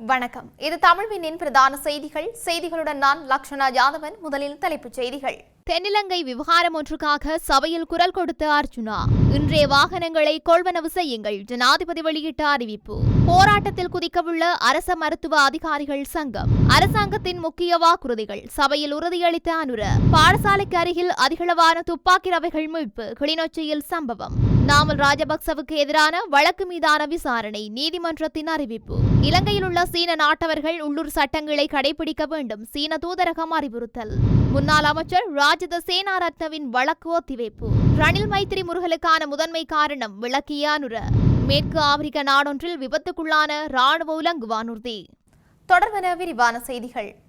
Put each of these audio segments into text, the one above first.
வணக்கம். இது தமிழ்வினின் பிரதான செய்திகள். செய்திகளுடன் நான் லக்ஷனா யாதவன். முதலில் தலைப்புச் செய்திகள். தென்னிலங்கை விவகாரம் ஒன்றுக்காக சபையில் குரல் கொடுத்த அர்ஜுனா இன்றைய வாகனங்களை கொள்வனவு செய்யுங்கள் ஜனாதிபதி வெளியிட்ட அறிவிப்பு. போராட்டத்தில் குதிக்கவுள்ள அரச மருத்துவ அதிகாரிகள் சங்கம் அரசாங்கத்தின் முக்கிய வாக்குறுதிகள் சபையில் உறுதியளித்த அனுர பாடசாலைக்கு அருகில் அதிகளவான துப்பாக்கி ரவைகள் மீட்பு கிளிநொச்சியில் சம்பவம். நாமல் ராஜபக்சவுக்கு எதிரான வழக்கு மீதான விசாரணை நீதிமன்றத்தின் அறிவிப்பு. இலங்கையில் உள்ள சீன நாட்டவர்கள் உள்ளூர் சட்டங்களை கடைபிடிக்க வேண்டும் சீன தூதரகம் அறிவுறுத்தல். முன்னாள் அமைச்சர் ராஜத சேனாரத்னவின் வழக்கு ஒத்திவைப்பு. ரணில் மைத்திரி முருகலுக்கான முதன்மை காரணம் விளக்கிய அனுர. மேற்கு ஆப்பிரிக்க நாடொன்றில் விபத்துக்குள்ளான ராணுவ உலங்கு வானூர்தி. தொடர்பென விரிவான செய்திகள்.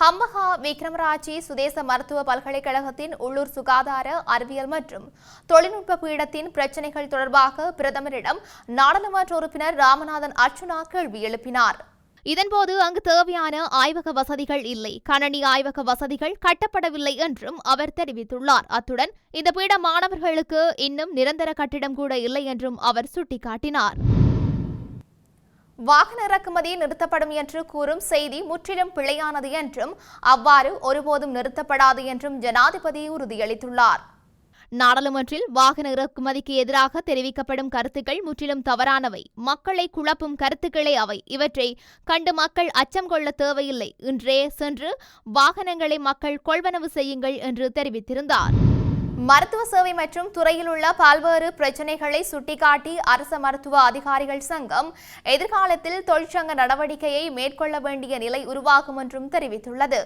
ஹம்மஹா விக்ரமராஜி சுதேச மருத்துவ பல்கலைக்கழகத்தின் உள்ளூர் சுகாதார அறிவியல் மற்றும் தொழில்நுட்ப பீடத்தின் பிரச்சினைகள் தொடர்பாக பிரதமரிடம் நாடாளுமன்ற உறுப்பினர் ராமநாதன் அர்ச்சுனா கேள்வி எழுப்பினார். இதன்போது அங்கு தேவையான ஆய்வக வசதிகள் இல்லை. கணனி ஆய்வக வசதிகள் கட்டப்படவில்லை என்றும் அவர் தெரிவித்துள்ளார். அத்துடன் இந்த பீட மாணவர்களுக்கு இன்னும் நிரந்தர கட்டிடம் கூட இல்லை என்றும் அவர் சுட்டிக்காட்டினார். வாகன இறக்குமதி நிறுத்தப்படும் என்று கூறும் செய்தி முற்றிலும் பிழையானது என்றும் அவ்வாறு ஒருபோதும் நிறுத்தப்படாது என்றும் ஜனாதிபதி உறுதியளித்துள்ளார். நாடாளுமன்றில் வாகன இறக்குமதிக்கு எதிராக தெரிவிக்கப்படும் கருத்துக்கள் முற்றிலும் தவறானவை. மக்களை குழப்பும் கருத்துக்களே அவை. இவற்றை கண்டு மக்கள் அச்சம் கொள்ள தேவையில்லை. இன்றே சென்று வாகனங்களை மக்கள் கொள்வனவு செய்யுங்கள் என்று தெரிவித்திருந்தார். மருத்துவ சேவை மற்றும் துறையில் உள்ள பல்வேறு பிரச்சினைகளை சுட்டிக்காட்டி அரச மருத்துவ அதிகாரிகள் சங்கம் எதிர்காலத்தில் தொழிற்சங்க நடவடிக்கையை மேற்கொள்ள வேண்டிய நிலை உருவாகும் என்றும் தெரிவித்துள்ளது.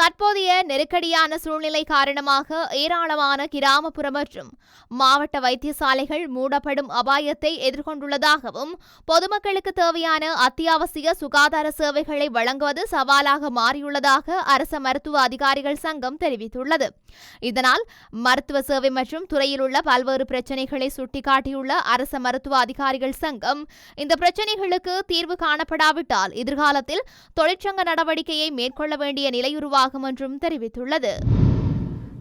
தற்போதைய நெருக்கடியான சூழ்நிலை காரணமாக ஏராளமான கிராமப்புற மற்றும் மாவட்ட வைத்தியசாலைகள் மூடப்படும் அபாயத்தை எதிர்கொண்டுள்ளதாகவும் பொதுமக்களுக்கு தேவையான அத்தியாவசிய சுகாதார சேவைகளை வழங்குவது சவாலாக மாறியுள்ளதாக அரச மருத்துவ அதிகாரிகள் சங்கம் தெரிவித்துள்ளது. இதனால் மருத்துவ சேவை மற்றும் துறையில் உள்ள பல்வேறு பிரச்சினைகளை சுட்டிக்காட்டியுள்ள அரச மருத்துவ அதிகாரிகள் சங்கம் இந்த பிரச்சினைகளுக்கு தீர்வு காணப்படாவிட்டால் எதிர்காலத்தில் தொழிற்சங்க நடவடிக்கையை மேற்கொள்ள வேண்டிய நிலையுருவாகும் என்றும் தெரிவித்துள்ளது.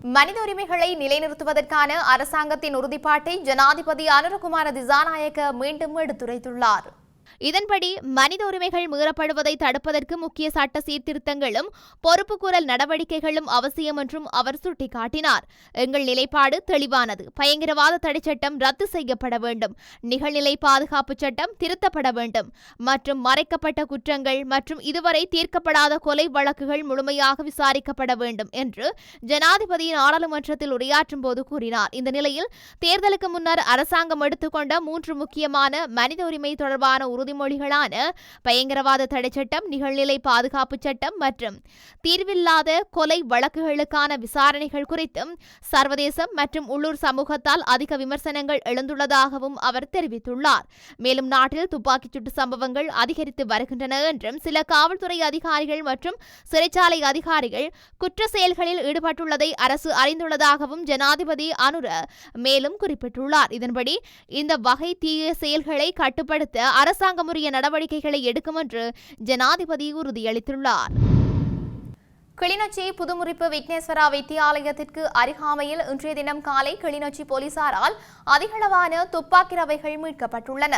மனித உரிமைகளை நிலைநிறுத்துவதற்கான அரசாங்கத்தின் உறுதிப்பாட்டை ஜனாதிபதி அனுரகுமார திசாநாயக்க மீண்டும் எடுத்துரைத்துள்ளார். இதன்படி மனித உரிமைகள் மீறப்படுவதை தடுப்பதற்கு முக்கிய சட்ட சீர்திருத்தங்களும் பொறுப்புக்கூறல் நடவடிக்கைகளும் அவசியம் என்றும் அவர் சுட்டிக்காட்டினார். எங்கள் நிலைப்பாடு தெளிவானது. பயங்கரவாத தடை சட்டம் ரத்து செய்யப்பட வேண்டும். நிகழ்நிலை பாதுகாப்பு சட்டம் திருத்தப்பட வேண்டும். மற்றும் மறைக்கப்பட்ட குற்றங்கள் மற்றும் இதுவரை தீர்க்கப்படாத கொலை வழக்குகள் முழுமையாக விசாரிக்கப்பட வேண்டும் என்று ஜனாதிபதி நாடாளுமன்றத்தில் உரையாற்றும் போது கூறினார். இந்த நிலையில் தேர்தலுக்கு முன்னர் அரசாங்கம் எடுத்துக்கொண்ட மூன்று முக்கியமான மனித உரிமை தொடர்பான உறுதிமொழிகளான பயங்கரவாத தடை சட்டம் நிகழ்நிலை பாதுகாப்பு சட்டம் மற்றும் தீர்வில்லாத கொலை வழக்குகளுக்கான விசாரணைகள் குறித்தும் சர்வதேசம் மற்றும் உள்ளூர் சமூகத்தால் அதிக விமர்சனங்கள் எழுந்துள்ளதாகவும் அவர் தெரிவித்துள்ளார். மேலும் நாட்டில் துப்பாக்கிச் சூட்டு சம்பவங்கள் அதிகரித்து வருகின்றன என்றும் சில காவல்துறை அதிகாரிகள் மற்றும் சிறைச்சாலை அதிகாரிகள் குற்ற செயல்களில் ஈடுபட்டுள்ளதை அரசு அறிந்துள்ளதாகவும் ஜனாதிபதி அனுர மேலும் குறிப்பிட்டுள்ளார். இதன்படி இந்த வகை தீய செயல்களை கட்டுப்படுத்த அரசாங்கம் உரிய நடவடிக்கைகளை எடுக்கும் என்று ஜனாதிபதி உறுதியளித்துள்ளார். கிளிநொச்சி புதுமுறிப்பு விக்னேஸ்வரா வித்தியாலயத்திற்கு அருகாமையில் இன்றைய தினம் காலை கிளிநொச்சி போலீசாரால் அதிகளவான துப்பாக்கி ரவைகள் மீட்கப்பட்டுள்ளன.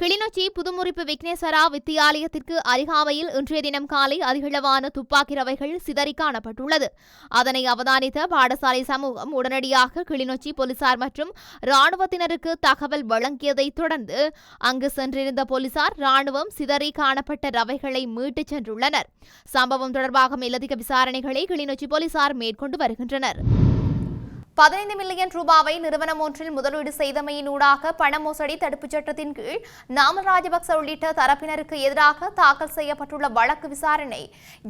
கிளிநொச்சி புதுமுறிப்பு விக்னேஸ்வரா வித்தியாலயத்திற்கு அருகாமையில் இன்றைய தினம் காலை அதிகளவான துப்பாக்கி ரவைகள் சிதறி காணப்பட்டுள்ளது. அதனை அவதானித்த பாடசாலை சமூகம் உடனடியாக கிளிநொச்சி போலீசார் மற்றும் ராணுவத்தினருக்கு தகவல் வழங்கியதைத் தொடர்ந்து அங்கு சென்றிருந்த போலீசார் ராணுவம் சிதறி காணப்பட்ட ரவைகளை மீட்டுச் சென்றுள்ளனர். சம்பவம் தொடர்பாக மேலதிக விசாரணைகளை கிளிநொச்சி போலீசார் மேற்கொண்டு வருகின்றனர். பதினைந்து மில்லியன் ரூபாவை நிறுவனம் ஒன்றில் முதலீடு செய்தமையினூடாக பண மோசடி தடுப்புச் சட்டத்தின் கீழ் நாமல் ராஜபக்ச உள்ளிட்ட தரப்பினருக்கு எதிராக தாக்கல் செய்யப்பட்டுள்ள வழக்கு விசாரணை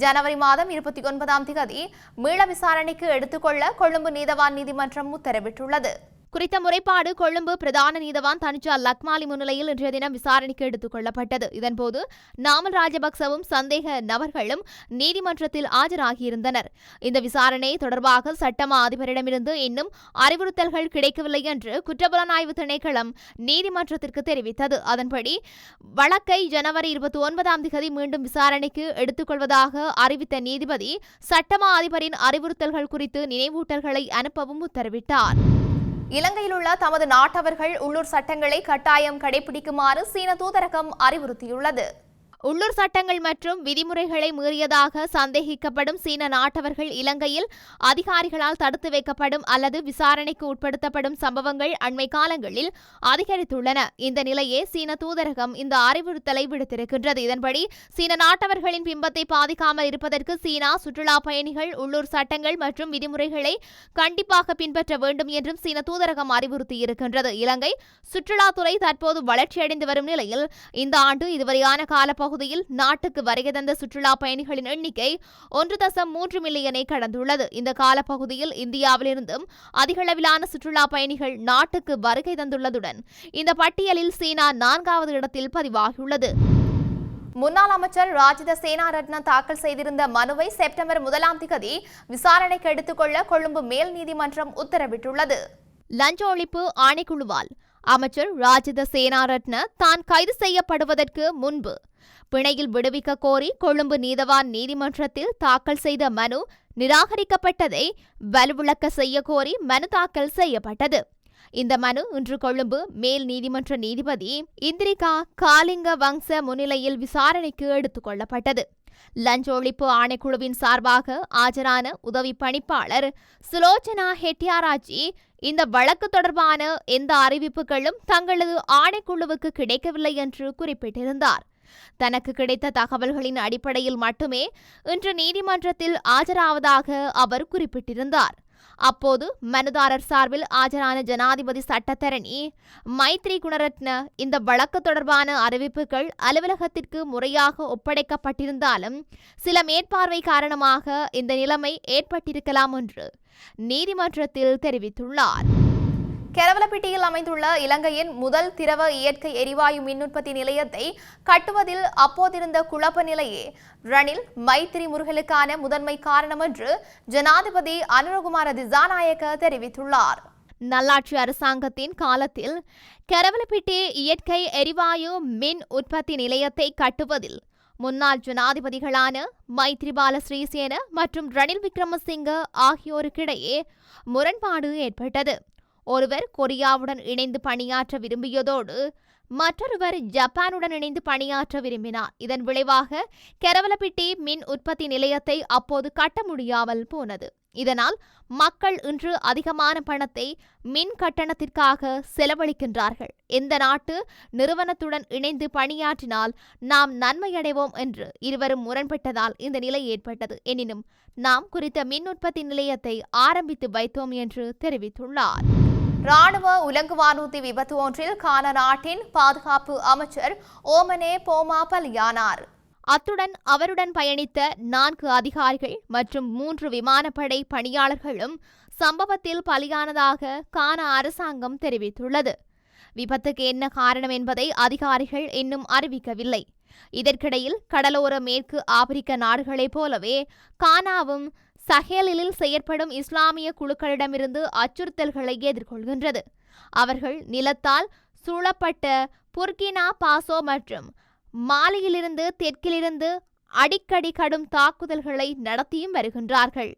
ஜனவரி மாதம் இருபத்தி ஒன்பதாம் தேதி மீள விசாரணைக்கு எடுத்துக்கொள்ள கொழும்பு நீதவான் நீதிமன்றம் உத்தரவிட்டுள்ளது. குறித்த முறைப்பாடு கொழும்பு பிரதான நீதவான் தனுஜா லக்மாலி முன்னிலையில் இன்றைய தினம் விசாரணைக்கு எடுத்துக் கொள்ளப்பட்டது. இதன்போது நாமல் ராஜபக்சவும் சந்தேக நபர்களும் நீதிமன்றத்தில் ஆஜராகியிருந்தனர். இந்த விசாரணை தொடர்பாக சட்டமா அதிபரிடமிருந்து இன்னும் அறிவுறுத்தல்கள் கிடைக்கவில்லை என்று குற்றப்புலனாய்வு திணைக்களம் நீதிமன்றத்திற்கு தெரிவித்தது. அதன்படி வழக்கை ஜனவரி இருபத்தி ஒன்பதாம் தேதி மீண்டும் விசாரணைக்கு எடுத்துக்கொள்வதாக அறிவித்த நீதிபதி சட்டமா அதிபரின் அறிவுறுத்தல்கள் குறித்து நினைவூட்டல்களை அனுப்பவும் உத்தரவிட்டார். இலங்கையில் உள்ள தமது நாட்டவர்கள் உள்ளூர் சட்டங்களை கட்டாயம் கடைபிடிக்குமாறு சீன தூதரகம் அறிவுறுத்தியுள்ளது. உள்ளூர் சட்டங்கள் மற்றும் விதிமுறைகளை மீறியதாக சந்தேகிக்கப்படும் சீன நாட்டவர்கள் இலங்கையில் அதிகாரிகளால் தடுத்து வைக்கப்படும் அல்லது விசாரணைக்கு உட்படுத்தப்படும் சம்பவங்கள் அண்மை காலங்களில் அதிகரித்துள்ளன. இந்த நிலையே சீன தூதரகம் இந்த அறிவுறுத்தலை விடுத்திருக்கின்றது. இதன்படி சீன நாட்டவர்களின் பிம்பத்தை பாதிக்காமல் இருப்பதற்கு சீனா சுற்றுலா பயணிகள் உள்ளூர் சட்டங்கள் மற்றும் விதிமுறைகளை கண்டிப்பாக பின்பற்ற வேண்டும் என்றும் சீன தூதரகம் அறிவுறுத்தியிருக்கின்றது. இலங்கை சுற்றுலாத்துறை தற்போது வளர்ச்சியடைந்து வரும் நிலையில் இந்த ஆண்டு இதுவரையான காலப்பகுதி பகுதியில் நாட்டுக்கு வருகை தந்த சுற்றுலா பயணிகளின் எண்ணிக்கை ஒன்று தசம் மூன்று மில்லியனை கடந்துள்ளது. இந்த காலப்பகுதியில் இந்தியாவிலிருந்தும் அதிகளவிலான சுற்றுலா பயணிகள் நாட்டுக்கு வருகை தந்துள்ளதுடன் இந்த பட்டியலில் சீனா நான்காவது இடத்தில் பதிவாகியுள்ளது. முன்னாள் அமைச்சர் ராஜித சேனாரட்ன தாக்கல் செய்திருந்த மனுவை செப்டம்பர் முதலாம் திகதி விசாரணைக்கு எடுத்துக்கொள்ள கொழும்பு மேல் நீதிமன்றம் உத்தரவிட்டுள்ளது. லஞ்ச ஒழிப்பு ஆணைக்குழுவால் அமைச்சர் ராஜித சேனாரட்ன தான் கைது செய்யப்படுவதற்கு முன்பு பிணையில் விடுவிக்க கோரி கொழும்பு நீதவான் நீதிமன்றத்தில் தாக்கல் செய்த மனு நிராகரிக்கப்பட்டதை வலுவிளக்க செய்ய கோரி மனு தாக்கல் செய்யப்பட்டது. இந்த மனு இன்று கொழும்பு மேல் நீதிமன்ற நீதிபதி இந்திரிகா காலிங்க வங்ச முன்னிலையில் விசாரணைக்கு எடுத்துக் கொள்ளப்பட்டது. லஞ்ச ஒழிப்பு ஆணைக்குழுவின் சார்பாக ஆஜரான உதவி பணிப்பாளர் சுலோச்சனா ஹெட்டியாராஜி இந்த வழக்கு தொடர்பான எந்த அறிவிப்புகளும் தங்களது ஆணைக்குழுவுக்கு கிடைக்கவில்லை என்று குறிப்பிட்டிருந்தார். தனக்கு கிடைத்த தகவல்களின் அடிப்படையில் மட்டுமே இன்று நீதிமன்றத்தில் ஆஜராவதாக அவர் குறிப்பிட்டிருந்தார். அப்போது மனுதாரர் சார்பில் ஆஜரான ஜனாதிபதி சட்டத்தரணி மைத்ரி குணரத்ன இந்த வழக்கு தொடர்பான அறிவிப்புகள் அலுவலகத்திற்கு முறையாக ஒப்படைக்கப்பட்டிருந்தாலும் சில மேற்பார்வை காரணமாக இந்த நிலைமை ஏற்பட்டிருக்கலாம் என்று நீதிமன்றத்தில் தெரிவித்துள்ளார். கெரவலப்பிட்டியில் அமைந்துள்ள இலங்கையின் முதல் திரவ இயற்கை எரிவாயு மின் உற்பத்தி நிலையத்தை கட்டுவதில் அப்போதிருந்த குழப்ப நிலையே ரணில் மைத்திரி முருகலுக்கான முதன்மை காரணம் என்று ஜனாதிபதி அனுரகுமார திசாநாயக்க தெரிவித்துள்ளார். நல்லாட்சி அரசாங்கத்தின் காலத்தில் கெரவலப்பிட்டி இயற்கை எரிவாயு மின் உற்பத்தி நிலையத்தை கட்டுவதில் முன்னாள் ஜனாதிபதிகளான மைத்ரிபால ஸ்ரீசேன மற்றும் ரணில் விக்ரமசிங்க ஆகியோருக்கிடையே முரண்பாடு ஏற்பட்டது. ஒருவர் கொரியாவுடன் இணைந்து பணியாற்ற விரும்பியதோடு மற்றொருவர் ஜப்பானுடன் இணைந்து பணியாற்ற விரும்பினார். இதன் விளைவாக கெரவலப்பிட்டி மின் உற்பத்தி நிலையத்தை அப்போது கட்ட முடியாமல் போனது. இதனால் மக்கள் இன்று அதிகமான பணத்தை மின் கட்டணத்திற்காக செலவழிக்கின்றார்கள். எந்த நாட்டு நிறுவனத்துடன் இணைந்து பணியாற்றினால் நாம் நன்மையடைவோம் என்று இருவரும் முரண்பட்டதால் இந்த நிலை ஏற்பட்டது. எனினும் நாம் குறித்த மின் உற்பத்தி நிலையத்தை ஆரம்பித்து வைத்தோம் என்று தெரிவித்துள்ளார். ராணுவ உலங்குவானூர்தி விபத்து ஒன்றில் கான நாட்டின் பாதுகாப்பு அமைச்சர் ஓமனே போமா பலியானார். அத்துடன் அவருடன் பயணித்த நான்கு அதிகாரிகள் மற்றும் மூன்று விமானப்படை பணியாளர்களும் சம்பவத்தில் பலியானதாக கான அரசாங்கம் தெரிவித்துள்ளது. விபத்துக்கு என்ன காரணம் என்பதை அதிகாரிகள் இன்னும் அறிவிக்கவில்லை. இதற்கிடையில் கடலோர மேற்கு ஆப்பிரிக்க நாடுகளைப் போலவே கானாவும் சஹேலில் செயற்படும் இஸ்லாமிய குழுக்களிடமிருந்து அச்சுறுத்தல்களை எதிர்கொள்கின்றது. அவர்கள் நிலத்தால் சூழப்பட்ட புர்கினா பாசோ மற்றும் மாலியிலிருந்து தெற்கிலிருந்து அடிக்கடி கடும் தாக்குதல்களை நடத்தியும் வருகின்றார்கள்.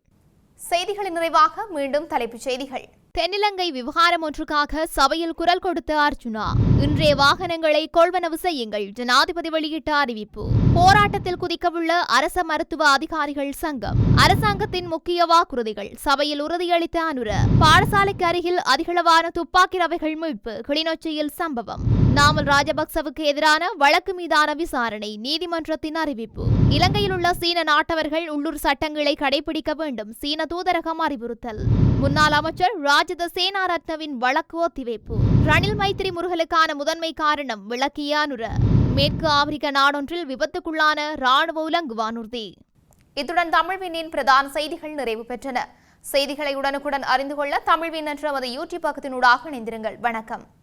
செய்திகளின் நிறைவாக மீண்டும் தலைப்புச் செய்திகள். தென்னிலங்கை விவகாரம் ஒன்றுக்காக சபையில் குரல் கொடுத்த அர்ஜுனா இன்றைய வாகனங்களை கொள்வனவு செய்யுங்கள் ஜனாதிபதி வெளியிட்ட அறிவிப்பு. போராட்டத்தில் குதிக்கவுள்ள அரச மருத்துவ அதிகாரிகள் சங்கம் அரசாங்கத்தின் முக்கிய வாக்குறுதிகள் சபையில் உறுதியளித்த அனுர பாடசாலைக்கு அருகில் அதிகளவான துப்பாக்கி ரவைகள் மீட்பு கிளிநொச்சியில் சம்பவம். நாமல் ராஜபக்சவுக்கு எதிரான வழக்கு மீதான விசாரணை நீதிமன்றத்தின் அறிவிப்பு. இலங்கையில் உள்ள சீன நாட்டவர்கள் உள்ளூர் சட்டங்களை கடைபிடிக்க வேண்டும் சீன தூதரகம் அறிவுறுத்தல். முன்னாள் அமைச்சர் ராஜித சேனாரத்னவின் வழக்கு ஒத்திவைப்பு. ரணில் மைத்திரி முருகலுக்கான முதன்மை காரணம் விளக்கியானுர மேற்கு ஆப்பிரிக்க நாடொன்றில் விபத்துக்குள்ளான ராணுவ உலங்கு வானூர்தி. இத்துடன் தமிழ்வினின் பிரதான செய்திகள் நிறைவு பெற்றன. செய்திகளை உடனுக்குடன் அறிந்து கொள்ள தமிழ்வின் என்ற நமது யூடியூப் பக்கத்தினூடாக இணைந்திருங்கள். வணக்கம்.